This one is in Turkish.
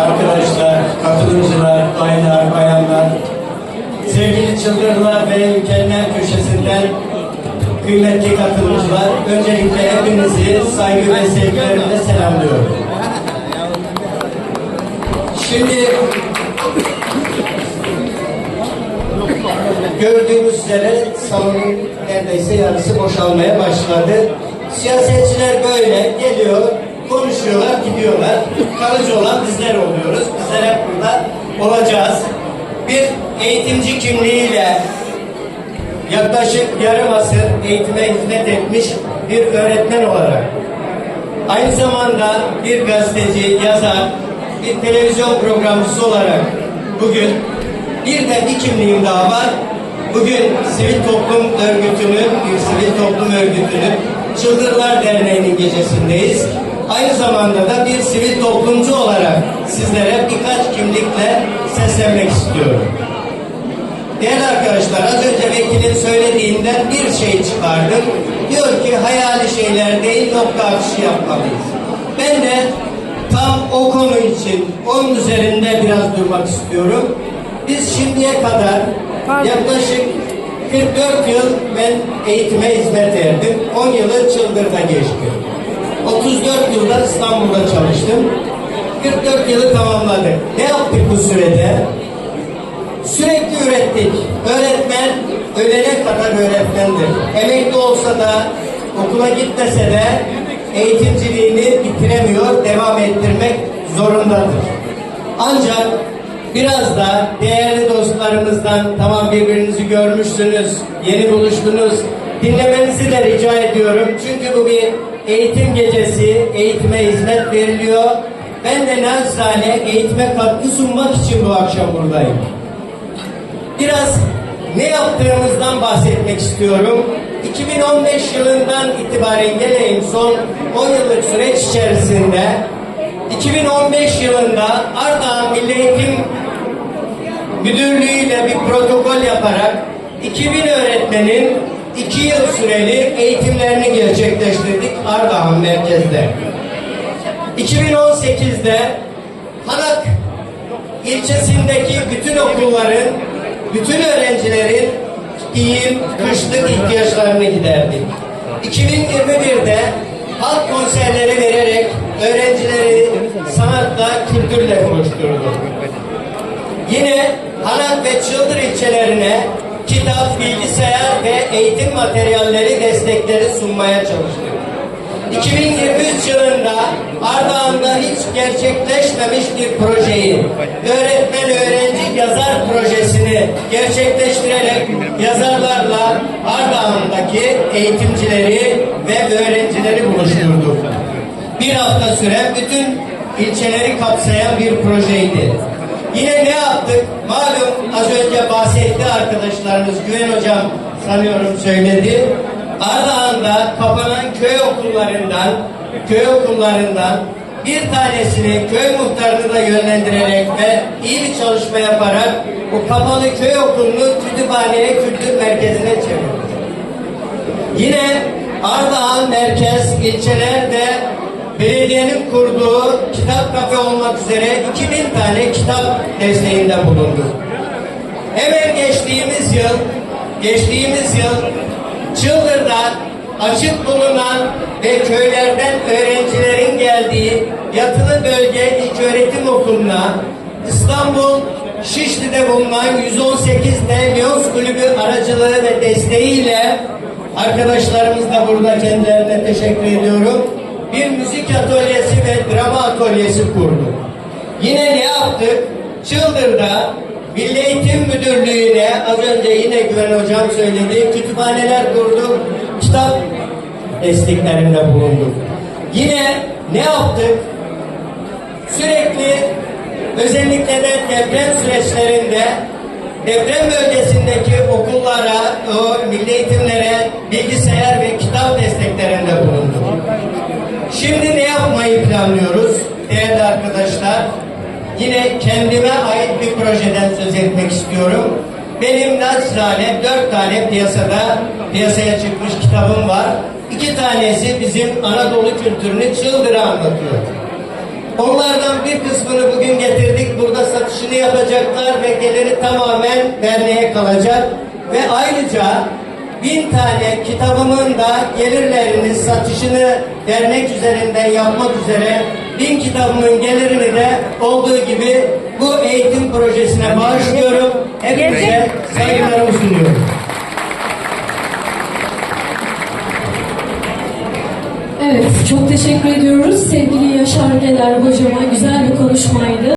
arkadaşlar, katılımcılar, baylar, bayanlar, sevgili çıldırlar ve ülkenin köşesinden kıymetli katılımcılar, öncelikle hepinizi saygı ve sevgilerimle selamlıyorum. Şimdi gördüğümüz üzere salonun neredeyse yarısı boşalmaya başladı. Siyasetçiler böyle geliyor, konuşuyorlar, gidiyorlar. Kalıcı olan bizler oluyoruz. Bizler hep burada olacağız. Bir eğitimci kimliğiyle yaklaşık yarım asır eğitime hizmet etmiş bir öğretmen olarak aynı zamanda bir gazeteci, yazar, bir televizyon programcısı olarak bugün bir de bir kimliğim daha var. Bugün sivil toplum örgütünün, bir sivil toplum örgütünün Çıldırlar Derneği'nin gecesindeyiz. Aynı zamanda da bir sivil toplumcu olarak sizlere birkaç kimlikle seslenmek istiyorum. Değerli arkadaşlar az önce vekilin söylediğinden bir şey çıkardım. Diyor ki hayali şeyler değil nokta atışı yapmalıyız. Ben de tam o konu için onun üzerinde biraz durmak istiyorum. Biz şimdiye kadar yaklaşık 44 yıl ben eğitime hizmet verdim. 10 yılı Çıldır'da geçti. 34 yılda İstanbul'da çalıştım. 44 yılı tamamladık. Ne yaptık bu sürede? Sürekli ürettik. Öğretmen ölene kadar öğretmendir. Emekli olsa da okula gitmese de eğitimciliğini bitiremiyor, devam ettirmek zorundadır. Ancak biraz da değerli dostlarımızdan tamam birbirinizi görmüşsünüz, yeni buluştunuz. Dinlemenizi de rica ediyorum. Çünkü bu bir eğitim gecesi, eğitime hizmet veriliyor. Ben de naçizane eğitime katkı sunmak için bu akşam buradayım biraz ne yaptığımızdan bahsetmek istiyorum. 2015 yılından itibaren geleyim son 10 yıllık süreç içerisinde 2015 yılında Ardahan Milli Eğitim Müdürlüğü ile bir protokol yaparak 2000 öğretmenin 2 yıl süreli eğitimlerini gerçekleştirdik Ardahan merkezde. 2018'de Hanak ilçesindeki bütün okulların, bütün öğrencilerin giyim, kışlık ihtiyaçlarını giderdik. 2021'de halk konserleri vererek öğrencileri sanatla, kültürle buluşturduk. Yine Hanak ve Çıldır ilçelerine kitap, bilgisayar ve eğitim materyalleri destekleri sunmaya çalıştık. 2023 yılında Ardahan'da hiç gerçekleşmemiş bir projeyi, öğretmen öğrenci yazar projesini gerçekleştirerek yazarlarla Ardahan'daki eğitimcileri ve öğrencileri buluşturduk. Bir hafta süren bütün ilçeleri kapsayan bir projeydi. Yine ne yaptık? Malum az önce bahsetti arkadaşlarımız, Güven Hocam sanıyorum söyledi. Ardahan'da kapanan köy okullarından, köy okullarından bir tanesini köy muhtarını da yönlendirerek ve iyi bir çalışma yaparak bu kapalı köy okulunu kütüphaneye, kültür merkezine çevirdik. Yine Ardahan merkez ilçelerde belediyenin kurduğu kitap kafe olmak üzere 2000 tane kitap desteğinde bulundu. Hemen geçtiğimiz yıl, geçtiğimiz yıl Çıldır'da açık bulunan ve köylerden öğrencilerin geldiği yatılı bölge ilköğretim okuluna İstanbul Şişli'de bulunan 118 D Lions Kulübü aracılığı ve desteğiyle arkadaşlarımız da burada kendilerine teşekkür ediyorum. Bir müzik atölyesi ve drama atölyesi kurdu. Yine ne yaptık? Çıldır'da Milli Eğitim Müdürlüğü'ne az önce yine Güven Hocam söyledi. Kütüphaneler kurduk. Kitap desteklerinde bulunduk. Yine ne yaptık? Sürekli özellikle de deprem süreçlerinde deprem bölgesindeki okullara, o milli eğitimlere bilgisayar ve kitap desteklerinde bulunduk. Şimdi ne yapmayı planlıyoruz değerli arkadaşlar? Yine kendime ait bir projeden söz etmek istiyorum. Benim naçizane dört tane piyasada piyasaya çıkmış kitabım var. İki tanesi bizim Anadolu kültürünü çıldıra anlatıyor. Onlardan bir kısmını bugün getirdim. satışını yapacaklar ve geliri tamamen derneğe kalacak. Ve ayrıca bin tane kitabımın da gelirlerinin satışını dernek üzerinden yapmak üzere bin kitabımın gelirini de olduğu gibi bu eğitim projesine bağışlıyorum. Hepinize saygılarımı sunuyorum. Evet, çok teşekkür ediyoruz sevgili Yaşar Geler hocama. Güzel bir konuşmaydı.